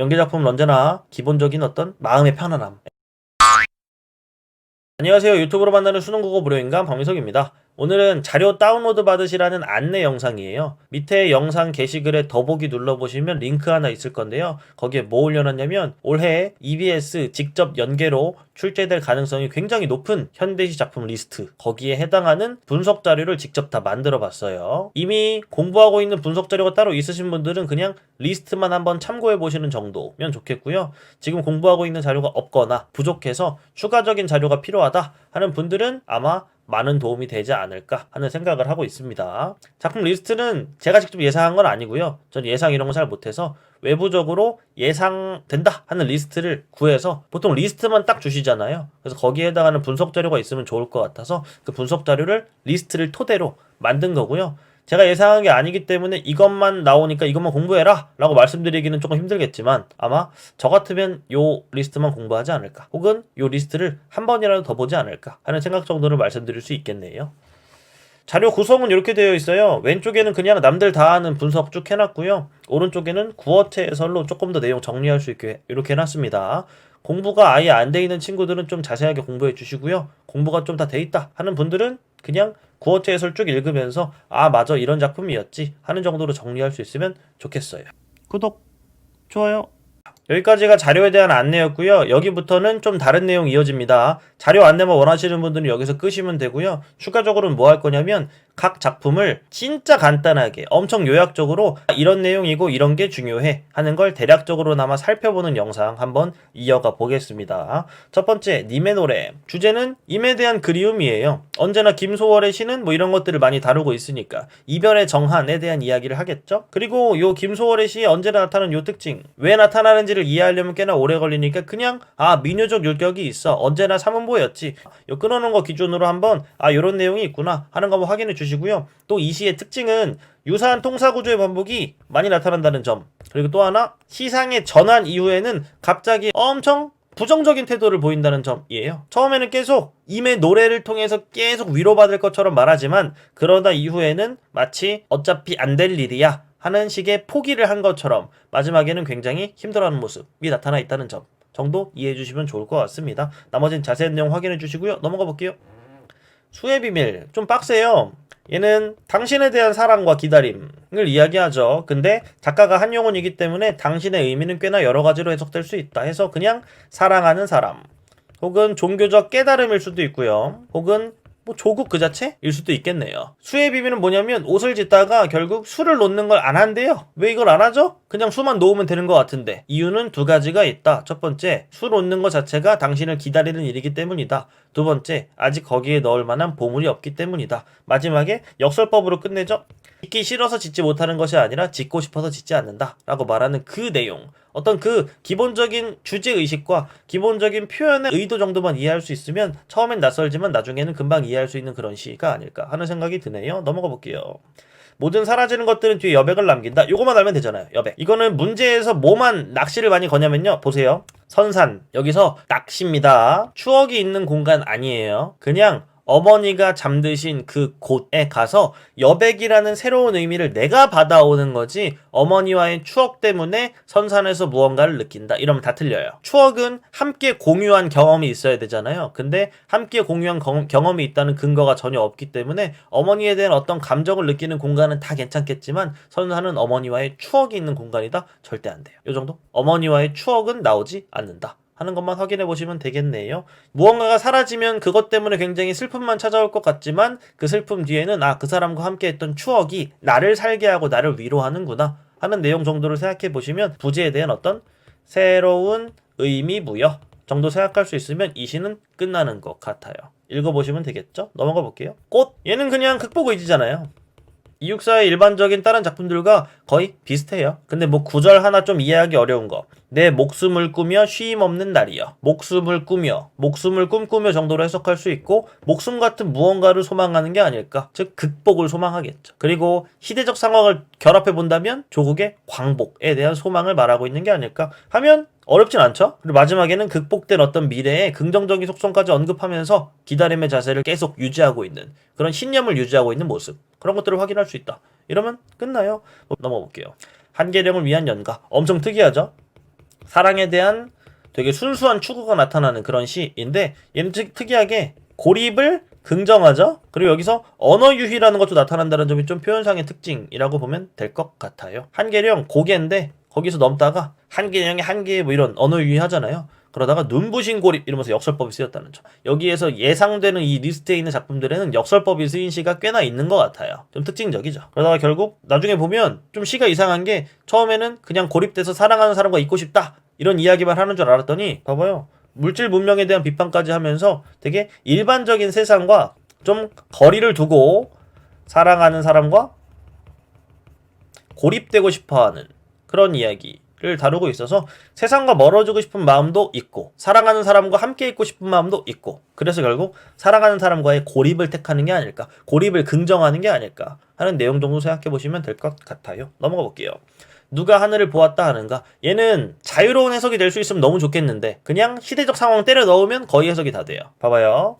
연기 작품은 언제나 기본적인 어떤 마음의 편안함. 안녕하세요. 유튜브로 만나는 수능국어 무료인간 박민석입니다. 오늘은 자료 다운로드 받으시라는 안내 영상이에요. 밑에 영상 게시글에 더보기 눌러보시면 링크 하나 있을 건데요. 거기에 뭐 올려놨냐면 올해 EBS 직접 연계로 출제될 가능성이 굉장히 높은 현대시 작품 리스트 거기에 해당하는 분석 자료를 직접 다 만들어 봤어요. 이미 공부하고 있는 분석 자료가 따로 있으신 분들은 그냥 리스트만 한번 참고해 보시는 정도면 좋겠고요. 지금 공부하고 있는 자료가 없거나 부족해서 추가적인 자료가 필요하다 하는 분들은 아마 많은 도움이 되지 않을까 하는 생각을 하고 있습니다. 작품 리스트는 제가 직접 예상한 건 아니고요. 전 예상 이런 거 잘 못해서 외부적으로 예상된다 하는 리스트를 구해서 보통 리스트만 딱 주시잖아요. 그래서 거기에 해당하는 분석 자료가 있으면 좋을 것 같아서 그 분석 자료를 리스트를 토대로 만든 거고요. 제가 예상한 게 아니기 때문에 이것만 나오니까 이것만 공부해라 라고 말씀드리기는 조금 힘들겠지만 아마 저 같으면 요 리스트만 공부하지 않을까 혹은 요 리스트를 한 번이라도 더 보지 않을까 하는 생각 정도를 말씀드릴 수 있겠네요. 자료 구성은 이렇게 되어 있어요. 왼쪽에는 그냥 남들 다 하는 분석 쭉 해놨고요. 오른쪽에는 구어체 해설로 조금 더 내용 정리할 수 있게 이렇게 해놨습니다. 공부가 아예 안 돼 있는 친구들은 좀 자세하게 공부해 주시고요. 공부가 좀 다 돼 있다 하는 분들은 그냥 구어체 해설 쭉 읽으면서 아 맞아 이런 작품이었지 하는 정도로 정리할 수 있으면 좋겠어요. 구독, 좋아요. 여기까지가 자료에 대한 안내였고요. 여기부터는 좀 다른 내용 이어집니다. 자료 안내만 원하시는 분들은 여기서 끄시면 되고요. 추가적으로는 뭐 할 거냐면 각 작품을 진짜 간단하게 엄청 요약적으로 이런 내용이고 이런 게 중요해 하는 걸 대략적으로나마 살펴보는 영상 한번 이어가 보겠습니다. 첫 번째 님의 노래 주제는 임에 대한 그리움이에요. 언제나 김소월의 시는 뭐 이런 것들을 많이 다루고 있으니까 이별의 정한에 대한 이야기를 하겠죠. 그리고 요 김소월의 시에 언제나 나타나는 요 특징 왜 나타나는지를 이해하려면 꽤나 오래 걸리니까 그냥 아 민요적 율격이 있어 언제나 삼은보였지 요 끊어놓은 거 기준으로 한번 아 요런 내용이 있구나 하는 거 한번 확인해 주시 고요. 또 이 시의 특징은 유사한 통사 구조의 반복이 많이 나타난다는 점. 그리고 또 하나 시상의 전환 이후에는 갑자기 엄청 부정적인 태도를 보인다는 점이에요. 처음에는 계속 임의 노래를 통해서 계속 위로받을 것처럼 말하지만 그러다 이후에는 마치 어차피 안 될 일이야 하는 식의 포기를 한 것처럼 마지막에는 굉장히 힘들어하는 모습이 나타나 있다는 점 정도 이해해 주시면 좋을 것 같습니다. 나머지는 자세한 내용 확인해 주시고요. 넘어가 볼게요. 수의 비밀 좀 빡세요. 얘는 당신에 대한 사랑과 기다림을 이야기하죠. 근데 작가가 한용운이기 때문에 당신의 의미는 꽤나 여러 가지로 해석될 수 있다 해서 그냥 사랑하는 사람 혹은 종교적 깨달음일 수도 있고요. 혹은 뭐 조국 그 자체일 수도 있겠네요. 수의 비밀은 뭐냐면 옷을 짓다가 결국 수를 놓는 걸 안 한대요. 왜 이걸 안 하죠? 그냥 수만 놓으면 되는 것 같은데 이유는 두 가지가 있다. 첫 번째, 수 놓는 것 자체가 당신을 기다리는 일이기 때문이다. 두 번째, 아직 거기에 넣을 만한 보물이 없기 때문이다. 마지막에 역설법으로 끝내죠. 짓기 싫어서 짓지 못하는 것이 아니라 짓고 싶어서 짓지 않는다. 라고 말하는 그 내용. 어떤 그 기본적인 주제 의식과 기본적인 표현의 의도 정도만 이해할 수 있으면 처음엔 낯설지만 나중에는 금방 이해할 수 있는 그런 시가 아닐까 하는 생각이 드네요. 넘어가 볼게요. 모든 사라지는 것들은 뒤에 여백을 남긴다. 요거만 알면 되잖아요. 여백. 이거는 문제에서 뭐만 낚시를 많이 거냐면요. 보세요. 선산. 여기서 낚시입니다. 추억이 있는 공간 아니에요. 그냥 어머니가 잠드신 그 곳에 가서 여백이라는 새로운 의미를 내가 받아오는 거지 어머니와의 추억 때문에 선산에서 무언가를 느낀다. 이러면 다 틀려요. 추억은 함께 공유한 경험이 있어야 되잖아요. 근데 함께 공유한 경- 경험이 있다는 근거가 전혀 없기 때문에 어머니에 대한 어떤 감정을 느끼는 공간은 다 괜찮겠지만 선산은 어머니와의 추억이 있는 공간이다. 절대 안 돼요. 이 정도? 어머니와의 추억은 나오지 않는다 하는 것만 확인해 보시면 되겠네요. 무언가가 사라지면 그것 때문에 굉장히 슬픔만 찾아올 것 같지만 그 슬픔 뒤에는 아, 그 사람과 함께 했던 추억이 나를 살게 하고 나를 위로하는구나 하는 내용 정도를 생각해 보시면 부제에 대한 어떤 새로운 의미 부여 정도 생각할 수 있으면 이 시는 끝나는 것 같아요. 읽어보시면 되겠죠? 넘어가 볼게요. 꽃! 얘는 그냥 극복 의지잖아요. 이육사의 일반적인 다른 작품들과 거의 비슷해요. 근데 뭐 구절 하나 좀 이해하기 어려운 거. 내 목숨을 꾸며 쉼 없는 날이여. 목숨을 꾸며, 목숨을 꿈꾸며 정도로 해석할 수 있고, 목숨 같은 무언가를 소망하는 게 아닐까. 즉, 극복을 소망하겠죠. 그리고 시대적 상황을 결합해 본다면 조국의 광복에 대한 소망을 말하고 있는 게 아닐까 하면 어렵진 않죠? 그리고 마지막에는 극복된 어떤 미래의 긍정적인 속성까지 언급하면서 기다림의 자세를 계속 유지하고 있는 그런 신념을 유지하고 있는 모습. 그런 것들을 확인할 수 있다. 이러면 끝나요. 넘어볼게요. 한계령을 위한 연가. 엄청 특이하죠? 사랑에 대한 되게 순수한 추구가 나타나는 그런 시인데 얘는 특, 특이하게 고립을 긍정하죠. 그리고 여기서 언어 유희라는 것도 나타난다는 점이 좀 표현상의 특징이라고 보면 될 것 같아요. 한계령 고개인데 거기서 넘다가 한계령이 한계 뭐 이런 언어 유희 하잖아요. 그러다가 눈부신 고립 이러면서 역설법이 쓰였다는 점. 여기에서 예상되는 이 리스트에 있는 작품들에는 역설법이 쓰인 시가 꽤나 있는 것 같아요. 좀 특징적이죠. 그러다가 결국 나중에 보면 좀 시가 이상한 게 처음에는 그냥 고립돼서 사랑하는 사람과 있고 싶다 이런 이야기만 하는 줄 알았더니 봐봐요. 물질 문명에 대한 비판까지 하면서 되게 일반적인 세상과 좀 거리를 두고 사랑하는 사람과 고립되고 싶어 하는 그런 이야기 를 다루고 있어서 세상과 멀어지고 싶은 마음도 있고 사랑하는 사람과 함께 있고 싶은 마음도 있고 그래서 결국 사랑하는 사람과의 고립을 택하는 게 아닐까 고립을 긍정하는 게 아닐까 하는 내용 정도 생각해 보시면 될 것 같아요. 넘어가 볼게요. 누가 하늘을 보았다 하는가? 얘는 자유로운 해석이 될 수 있으면 너무 좋겠는데 그냥 시대적 상황 때려 넣으면 거의 해석이 다 돼요. 봐봐요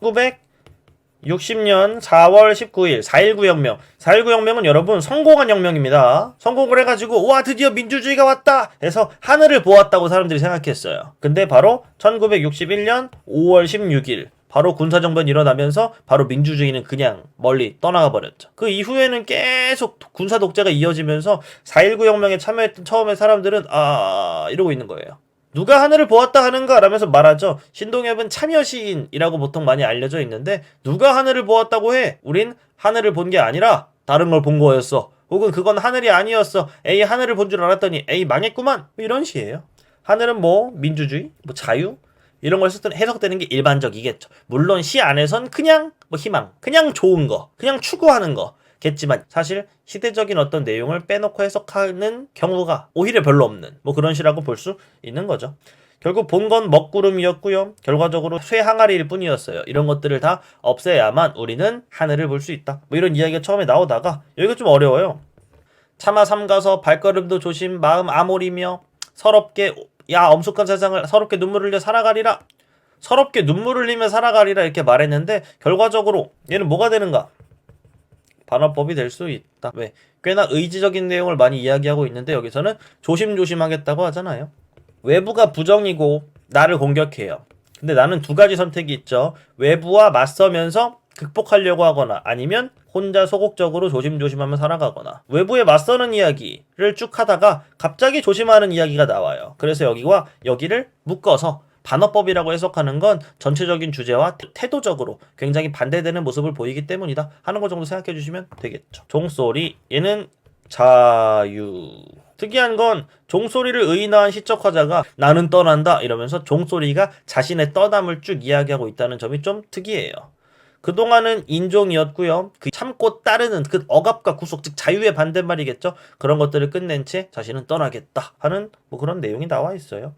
960년 4월 19일 4.19 혁명 4.19 혁명은 여러분 성공한 혁명입니다 성공을 해가지고 와 드디어 민주주의가 왔다 해서 하늘을 보았다고 사람들이 생각했어요 근데 바로 1961년 5월 16일 바로 군사정변이 일어나면서 바로 민주주의는 그냥 멀리 떠나가 버렸죠. 그 이후에는 계속 군사 독재가 이어지면서 4.19 혁명에 참여했던 처음에 사람들은 아 이러고 있는 거예요. 누가 하늘을 보았다 하는가 라면서 말하죠. 신동엽은 참여 시인이라고 보통 많이 알려져 있는데 누가 하늘을 보았다고 해? 우린 하늘을 본 게 아니라 다른 걸 본 거였어. 혹은 그건 하늘이 아니었어. 에이 하늘을 본 줄 알았더니 에이 망했구만. 뭐 이런 시예요. 하늘은 뭐 민주주의, 뭐 자유, 이런 걸 해석되는 게 일반적이겠죠. 물론 시 안에선 그냥 뭐 희망, 그냥 좋은 거, 그냥 추구하는 거. 겠지만 사실 시대적인 어떤 내용을 빼놓고 해석하는 경우가 오히려 별로 없는 뭐 그런 시라고 볼 수 있는 거죠. 결국 본 건 먹구름이었고요. 결과적으로 쇠항아리일 뿐이었어요. 이런 것들을 다 없애야만 우리는 하늘을 볼 수 있다. 뭐 이런 이야기가 처음에 나오다가 여기가 좀 어려워요. 차마 삼가서 발걸음도 조심 마음 아모리며 서럽게 야 엄숙한 세상을 서럽게 눈물 흘려 살아가리라 서럽게 눈물 흘리며 살아가리라 이렇게 말했는데 결과적으로 얘는 뭐가 되는가 반어법이 될 수 있다. 왜? 꽤나 의지적인 내용을 많이 이야기하고 있는데 여기서는 조심조심하겠다고 하잖아요. 외부가 부정이고 나를 공격해요. 근데 나는 두 가지 선택이 있죠. 외부와 맞서면서 극복하려고 하거나 아니면 혼자 소극적으로 조심조심하며 살아가거나. 외부에 맞서는 이야기를 쭉 하다가 갑자기 조심하는 이야기가 나와요. 그래서 여기와 여기를 묶어서 반어법이라고 해석하는 건 전체적인 주제와 태도적으로 굉장히 반대되는 모습을 보이기 때문이다 하는 것 정도 생각해 주시면 되겠죠. 종소리 얘는 자유 특이한 건 종소리를 의인화한 시적 화자가 나는 떠난다 이러면서 종소리가 자신의 떠남을 쭉 이야기하고 있다는 점이 좀 특이해요. 그동안은 인종이었고요. 그 참고 따르는 그 억압과 구속, 즉 자유의 반대말이겠죠. 그런 것들을 끝낸 채 자신은 떠나겠다 하는 뭐 그런 내용이 나와 있어요.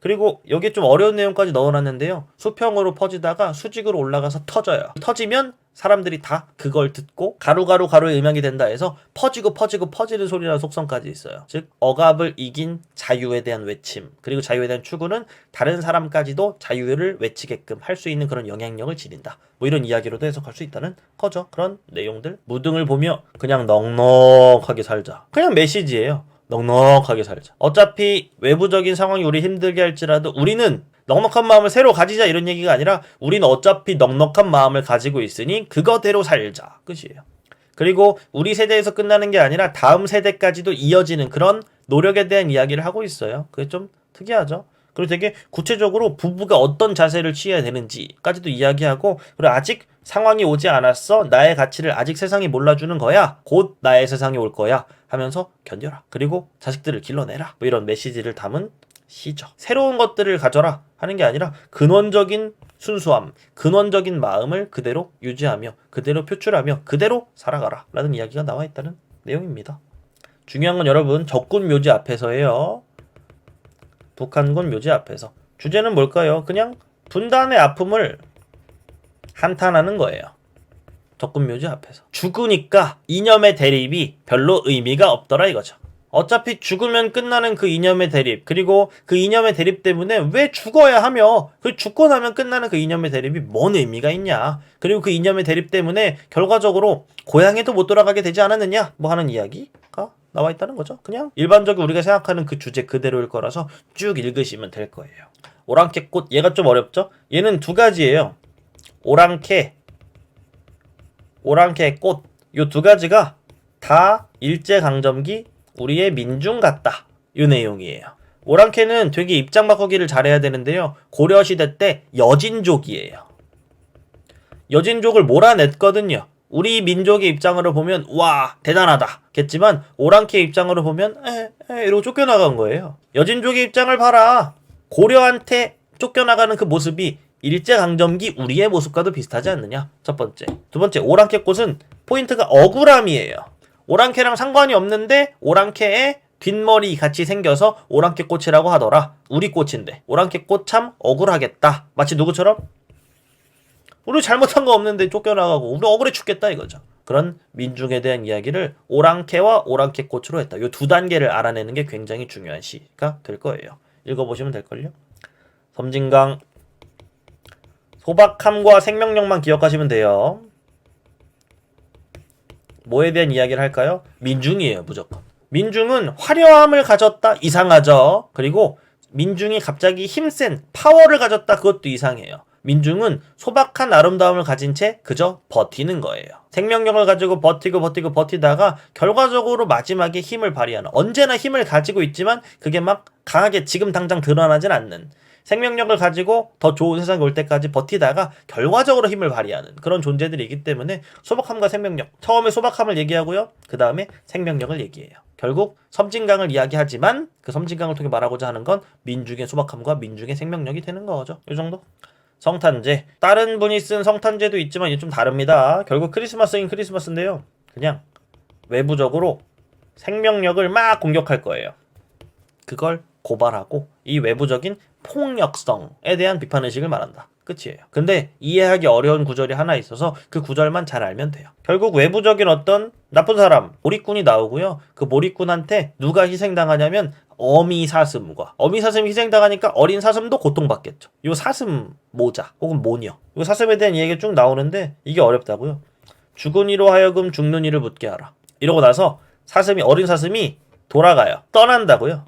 그리고 여기에 좀 어려운 내용까지 넣어놨는데요. 수평으로 퍼지다가 수직으로 올라가서 터져요. 터지면 사람들이 다 그걸 듣고 가루가루 가루의 음향이 된다 해서 퍼지고 퍼지고 퍼지는 소리라는 속성까지 있어요. 즉 억압을 이긴 자유에 대한 외침 그리고 자유에 대한 추구는 다른 사람까지도 자유를 외치게끔 할 수 있는 그런 영향력을 지닌다. 뭐 이런 이야기로도 해석할 수 있다는 거죠. 그런 내용들 무등을 보며 그냥 넉넉하게 살자. 그냥 메시지예요. 넉넉하게 살자. 어차피 외부적인 상황이 우리 힘들게 할지라도 우리는 넉넉한 마음을 새로 가지자 이런 얘기가 아니라 우리는 어차피 넉넉한 마음을 가지고 있으니 그거대로 살자. 끝이에요. 그리고 우리 세대에서 끝나는 게 아니라 다음 세대까지도 이어지는 그런 노력에 대한 이야기를 하고 있어요. 그게 좀 특이하죠. 그리고 되게 구체적으로 부부가 어떤 자세를 취해야 되는지까지도 이야기하고 그리고 아직 상황이 오지 않았어. 나의 가치를 아직 세상이 몰라주는 거야. 곧 나의 세상이 올 거야. 하면서 견뎌라. 그리고 자식들을 길러내라. 뭐 이런 메시지를 담은 시죠. 새로운 것들을 가져라 하는 게 아니라 근원적인 순수함, 근원적인 마음을 그대로 유지하며 그대로 표출하며 그대로 살아가라 라는 이야기가 나와 있다는 내용입니다. 중요한 건 여러분 적군 묘지 앞에서예요. 북한군 묘지 앞에서. 주제는 뭘까요? 그냥 분단의 아픔을 한탄하는 거예요. 적군 묘지 앞에서. 죽으니까 이념의 대립이 별로 의미가 없더라 이거죠. 어차피 죽으면 끝나는 그 이념의 대립, 그리고 그 이념의 대립 때문에 왜 죽어야 하며, 그 죽고 나면 끝나는 그 이념의 대립이 뭔 의미가 있냐. 그리고 그 이념의 대립 때문에 결과적으로 고향에도 못 돌아가게 되지 않았느냐. 뭐 하는 이야기가 나와 있다는 거죠. 그냥 일반적으로 우리가 생각하는 그 주제 그대로일 거라서 쭉 읽으시면 될 거예요. 오랑캐 꽃 얘가 좀 어렵죠? 얘는 두 가지예요. 오랑캐 오랑캐 꽃 요 두 가지가 다 일제 강점기 우리의 민중 같다. 요 내용이에요. 오랑캐는 되게 입장 바꾸기를 잘해야 되는데요. 고려 시대 때 여진족이에요. 여진족을 몰아냈거든요. 우리 민족의 입장으로 보면 와 대단하다 겠지만 오랑캐 입장으로 보면 에, 에 이러고 쫓겨나간 거예요. 여진족의 입장을 봐라. 고려한테 쫓겨나가는 그 모습이 일제강점기 우리의 모습과도 비슷하지 않느냐? 첫 번째. 두 번째, 오랑캐 꽃은 포인트가 억울함이에요. 오랑캐랑 상관이 없는데 오랑캐의 뒷머리 같이 생겨서 오랑캐 꽃이라고 하더라. 우리 꽃인데. 오랑캐 꽃 참 억울하겠다. 마치 누구처럼? 우리 잘못한 거 없는데 쫓겨나가고 우리 억울해 죽겠다 이거죠. 그런 민중에 대한 이야기를 오랑캐와 오랑캐 꽃으로 했다. 이 두 단계를 알아내는 게 굉장히 중요한 시가 될 거예요. 읽어보시면 될걸요. 섬진강 소박함과 생명력만 기억하시면 돼요. 뭐에 대한 이야기를 할까요? 민중이에요, 무조건. 민중은 화려함을 가졌다, 이상하죠. 그리고 민중이 갑자기 힘센 파워를 가졌다, 그것도 이상해요. 민중은 소박한 아름다움을 가진 채 그저 버티는 거예요. 생명력을 가지고 버티고 버티고 버티다가 결과적으로 마지막에 힘을 발휘하는 언제나 힘을 가지고 있지만 그게 막 강하게 지금 당장 드러나진 않는 생명력을 가지고 더 좋은 세상이 올 때까지 버티다가 결과적으로 힘을 발휘하는 그런 존재들이기 때문에 소박함과 생명력 처음에 소박함을 얘기하고요. 그 다음에 생명력을 얘기해요. 결국 섬진강을 이야기하지만 그 섬진강을 통해 말하고자 하는 건 민중의 소박함과 민중의 생명력이 되는 거죠. 이 정도 성탄제 다른 분이 쓴 성탄제도 있지만 이게 좀 다릅니다 결국 크리스마스인 크리스마스인데요 그냥 외부적으로 생명력을 막 공격할 거예요 그걸 고발하고 이 외부적인 폭력성에 대한 비판 의식을 말한다. 끝이에요. 근데 이해하기 어려운 구절이 하나 있어서 그 구절만 잘 알면 돼요. 결국 외부적인 어떤 나쁜 사람, 몰입꾼이 나오고요. 그 몰입꾼한테 누가 희생당하냐면 어미 사슴과 어미 사슴이 희생당하니까 어린 사슴도 고통받겠죠. 요 사슴 모자 혹은 모녀. 요 사슴에 대한 얘기가 쭉 나오는데 이게 어렵다고요. 죽은 이로 하여금 죽는 이를 묻게 하라. 이러고 나서 사슴이 어린 사슴이 돌아가요. 떠난다고요.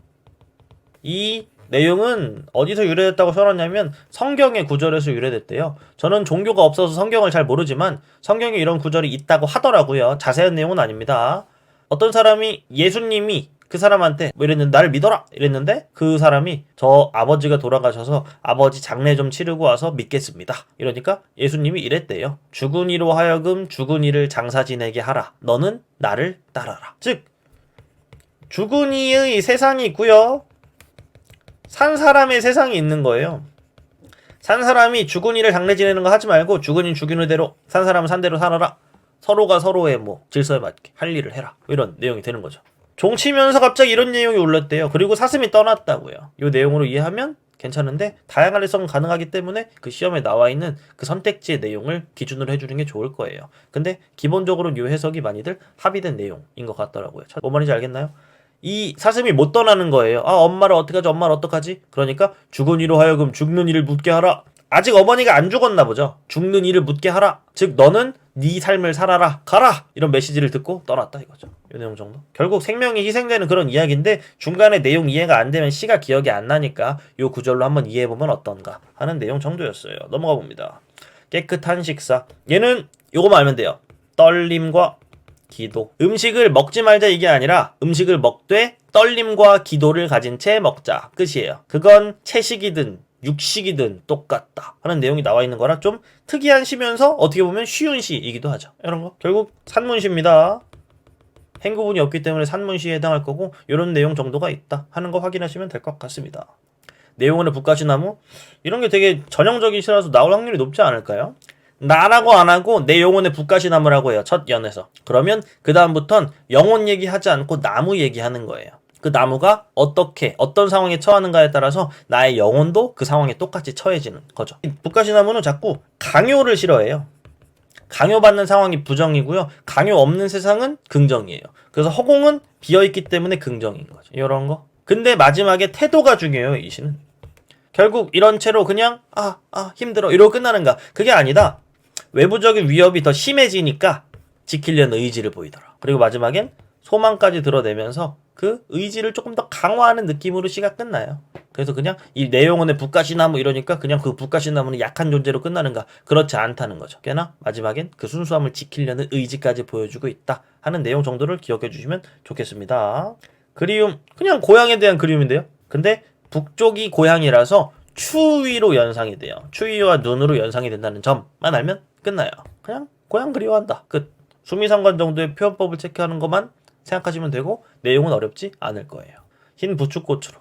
이 내용은 어디서 유래됐다고 써놨냐면 성경의 구절에서 유래됐대요. 저는 종교가 없어서 성경을 잘 모르지만 성경에 이런 구절이 있다고 하더라고요. 자세한 내용은 아닙니다. 어떤 사람이 예수님이 그 사람한테 뭐 이랬는데 나를 믿어라 이랬는데 그 사람이 저 아버지가 돌아가셔서 아버지 장례 좀 치르고 와서 믿겠습니다. 이러니까 예수님이 이랬대요. 죽은 이로 하여금 죽은 이를 장사 지내게 하라. 너는 나를 따라라. 즉 죽은 이의 세상이 있고요. 산 사람의 세상이 있는 거예요. 산 사람이 죽은 이를 장례 지내는 거 하지 말고 죽은 이 죽이는 대로 산 사람은 산 대로 살아라. 서로가 서로의 뭐 질서에 맞게 할 일을 해라. 뭐 이런 내용이 되는 거죠. 종치면서 갑자기 이런 내용이 올랐대요. 그리고 사슴이 떠났다고요. 이 내용으로 이해하면 괜찮은데 다양한 해석은 가능하기 때문에 그 시험에 나와 있는 그 선택지의 내용을 기준으로 해주는 게 좋을 거예요. 근데 기본적으로 이 해석이 많이들 합의된 내용인 것 같더라고요. 뭐 말인지 알겠나요? 이 사슴이 못 떠나는 거예요. 아, 엄마를 어떡하지? 엄마를 어떡하지? 그러니까 죽은 이로 하여금 죽는 이를 묻게 하라. 아직 어머니가 안 죽었나 보죠. 죽는 이를 묻게 하라. 즉 너는 네 삶을 살아라. 가라. 이런 메시지를 듣고 떠났다 이거죠. 이 내용 정도. 결국 생명이 희생되는 그런 이야기인데 중간에 내용 이해가 안 되면 시가 기억이 안 나니까 이 구절로 한번 이해해 보면 어떤가 하는 내용 정도였어요. 넘어가 봅니다. 깨끗한 식사. 얘는 요거만 알면 돼요. 떨림과 기도. 음식을 먹지 말자 이게 아니라 음식을 먹되 떨림과 기도를 가진 채 먹자. 끝이에요. 그건 채식이든 육식이든 똑같다 하는 내용이 나와 있는 거라 좀 특이한 시면서 어떻게 보면 쉬운 시이기도 하죠. 이런 거. 결국 산문시입니다. 행구분이 없기 때문에 산문시에 해당할 거고 이런 내용 정도가 있다 하는 거 확인하시면 될 것 같습니다. 내용원의 북가시나무 이런 게 되게 전형적인 시라서 나올 확률이 높지 않을까요? 나라고 안 하고 내 영혼의 북가시나무라고 해요. 첫 연에서. 그러면 그 다음부턴 영혼 얘기하지 않고 나무 얘기하는 거예요. 그 나무가 어떻게 어떤 상황에 처하는가에 따라서 나의 영혼도 그 상황에 똑같이 처해지는 거죠. 북가시나무는 자꾸 강요를 싫어해요. 강요받는 상황이 부정이고요. 강요 없는 세상은 긍정이에요. 그래서 허공은 비어있기 때문에 긍정인 거죠. 이런 거. 근데 마지막에 태도가 중요해요. 이 시는. 결국 이런 채로 그냥 아, 아, 힘들어 이러고 끝나는가? 그게 아니다. 외부적인 위협이 더 심해지니까 지키려는 의지를 보이더라. 그리고 마지막엔 소망까지 드러내면서 그 의지를 조금 더 강화하는 느낌으로 시가 끝나요. 그래서 그냥 이 내용원의 북가시나무 이러니까 그냥 그 북가시나무는 약한 존재로 끝나는가 그렇지 않다는 거죠. 꽤나 마지막엔 그 순수함을 지키려는 의지까지 보여주고 있다 하는 내용 정도를 기억해 주시면 좋겠습니다. 그리움 그냥 고향에 대한 그리움인데요. 근데 북쪽이 고향이라서 추위로 연상이 돼요. 추위와 눈으로 연상이 된다는 점만 알면 끝나요. 그냥 고향 그리워한다. 끝. 수미상관 정도의 표현법을 체크하는 것만 생각하시면 되고 내용은 어렵지 않을 거예요. 흰 부추꽃으로.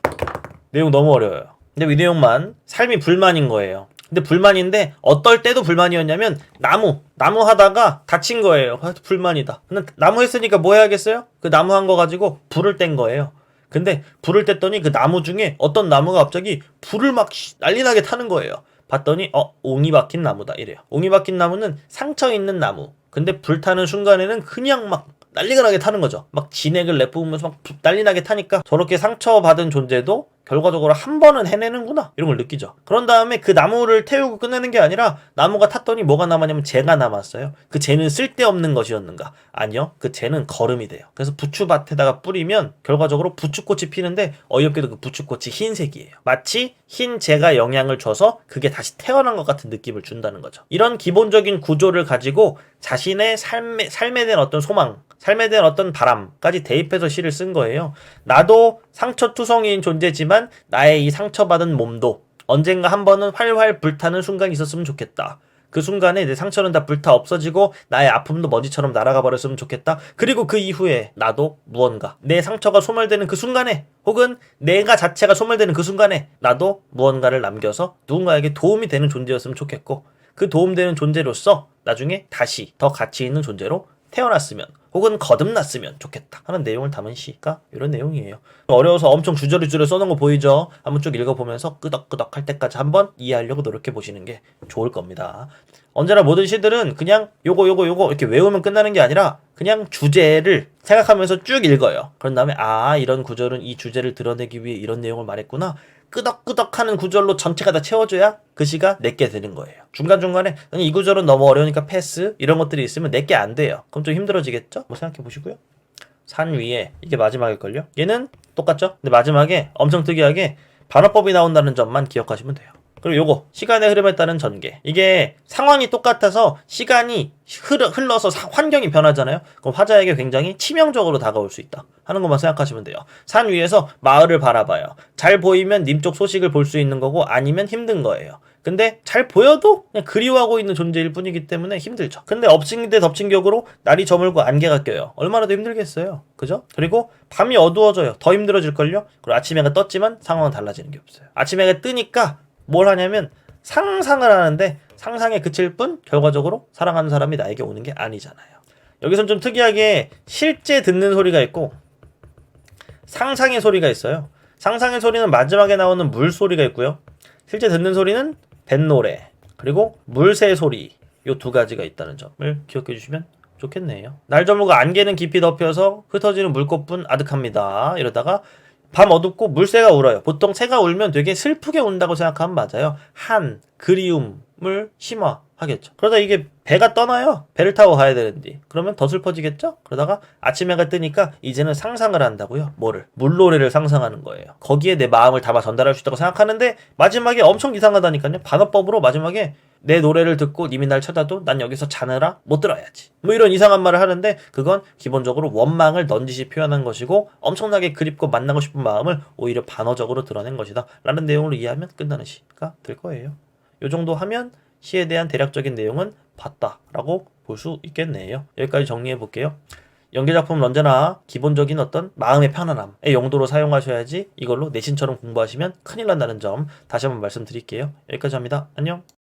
내용 너무 어려워요. 근데 이 내용만 삶이 불만인 거예요. 근데 불만인데 어떨 때도 불만이었냐면 나무 나무 하다가 다친 거예요. 아, 불만이다. 근데 나무 했으니까 뭐 해야겠어요? 그 나무 한 거 가지고 불을 뗀 거예요. 근데 불을 뗐더니 그 나무 중에 어떤 나무가 갑자기 불을 막 씨- 난리 나게 타는 거예요. 봤더니 어 옹이 박힌 나무다 이래요. 옹이 박힌 나무는 상처 있는 나무. 근데 불 타는 순간에는 그냥 막 난리가 나게 타는 거죠. 막 진액을 내뿜으면서 막 난리 나게 타니까 저렇게 상처받은 존재도 결과적으로 한 번은 해내는구나 이런 걸 느끼죠. 그런 다음에 그 나무를 태우고 끝내는 게 아니라 나무가 탔더니 뭐가 남았냐면 재가 남았어요. 그 재는 쓸데없는 것이었는가? 아니요. 그 재는 거름이 돼요. 그래서 부추밭에다가 뿌리면 결과적으로 부추꽃이 피는데 어이없게도 그 부추꽃이 흰색이에요. 마치 흰 재가 영향을 줘서 그게 다시 태어난 것 같은 느낌을 준다는 거죠. 이런 기본적인 구조를 가지고 자신의 삶에, 삶에 대한 어떤 소망, 삶에 대한 어떤 바람까지 대입해서 시를 쓴 거예요. 나도 상처투성이인 존재지만 나의 이 상처받은 몸도 언젠가 한 번은 활활 불타는 순간이 있었으면 좋겠다. 그 순간에 내 상처는 다 불타 없어지고 나의 아픔도 먼지처럼 날아가 버렸으면 좋겠다. 그리고 그 이후에 나도 무언가 내 상처가 소멸되는 그 순간에 혹은 내가 자체가 소멸되는 그 순간에 나도 무언가를 남겨서 누군가에게 도움이 되는 존재였으면 좋겠고 그 도움되는 존재로서 나중에 다시 더 가치 있는 존재로 태어났으면 혹은 거듭났으면 좋겠다 하는 내용을 담은 시가 이런 내용이에요. 어려워서 엄청 주저리주저 써놓은 거 보이죠? 한번 쭉 읽어보면서 끄덕끄덕 할 때까지 한번 이해하려고 노력해 보시는 게 좋을 겁니다. 언제나 모든 시들은 그냥 요거 요거 요거 이렇게 외우면 끝나는 게 아니라 그냥 주제를 생각하면서 쭉 읽어요. 그런 다음에 아 이런 구절은 이 주제를 드러내기 위해 이런 내용을 말했구나. 끄덕끄덕하는 구절로 전체가 다 채워줘야 그 시가 내게 되는 거예요. 중간중간에 이 구절은 너무 어려우니까 패스 이런 것들이 있으면 내게 안 돼요. 그럼 좀 힘들어지겠죠? 뭐 생각해 보시고요. 산 위에 이게 마지막일걸요? 얘는 똑같죠? 근데 마지막에 엄청 특이하게 반어법이 나온다는 점만 기억하시면 돼요. 그리고 요거 시간의 흐름에 따른 전개. 이게 상황이 똑같아서 시간이 흐르, 흘러서 사- 환경이 변하잖아요? 그럼 화자에게 굉장히 치명적으로 다가올 수 있다. 하는 것만 생각하시면 돼요. 산 위에서 마을을 바라봐요. 잘 보이면 님 쪽 소식을 볼 수 있는 거고 아니면 힘든 거예요. 근데 잘 보여도 그냥 그리워하고 있는 존재일 뿐이기 때문에 힘들죠. 근데 엎친 데 덮친 격으로 날이 저물고 안개가 껴요. 얼마나 더 힘들겠어요? 그죠? 그리고 밤이 어두워져요. 더 힘들어질걸요? 그리고 아침 해가 떴지만 상황은 달라지는 게 없어요. 아침 해가 뜨니까 뭘 하냐면 상상을 하는데 상상에 그칠 뿐 결과적으로 사랑하는 사람이 나에게 오는 게 아니잖아요. 여기선 좀 특이하게 실제 듣는 소리가 있고 상상의 소리가 있어요. 상상의 소리는 마지막에 나오는 물 소리가 있고요. 실제 듣는 소리는 뱃노래 그리고 물새 소리 요 두 가지가 있다는 점을 기억해 주시면 좋겠네요. 날 저물고 안개는 깊이 덮여서 흩어지는 물꽃뿐 아득합니다. 이러다가 밤 어둡고 물새가 울어요. 보통 새가 울면 되게 슬프게 운다고 생각하면 맞아요. 한, 그리움을 심화 하겠죠. 그러다 이게 배가 떠나요. 배를 타고 가야 되는데. 그러면 더 슬퍼지겠죠? 그러다가 아침 해가 뜨니까 이제는 상상을 한다고요. 뭐를? 물노래를 상상하는 거예요. 거기에 내 마음을 담아 전달할 수 있다고 생각하는데 마지막에 엄청 이상하다니까요. 반어법으로 마지막에 내 노래를 듣고 님이 날 쳐다도 난 여기서 자느라 못 들어야지. 뭐 이런 이상한 말을 하는데 그건 기본적으로 원망을 넌지시 표현한 것이고 엄청나게 그립고 만나고 싶은 마음을 오히려 반어적으로 드러낸 것이다. 라는 내용으로 이해하면 끝나는 시가 될 거예요. 요 정도 하면 시에 대한 대략적인 내용은 봤다라고 볼 수 있겠네요. 여기까지 정리해 볼게요. 연기작품은 언제나 기본적인 어떤 마음의 편안함의 용도로 사용하셔야지 이걸로 내신처럼 공부하시면 큰일 난다는 점 다시 한번 말씀드릴게요. 여기까지 합니다. 안녕.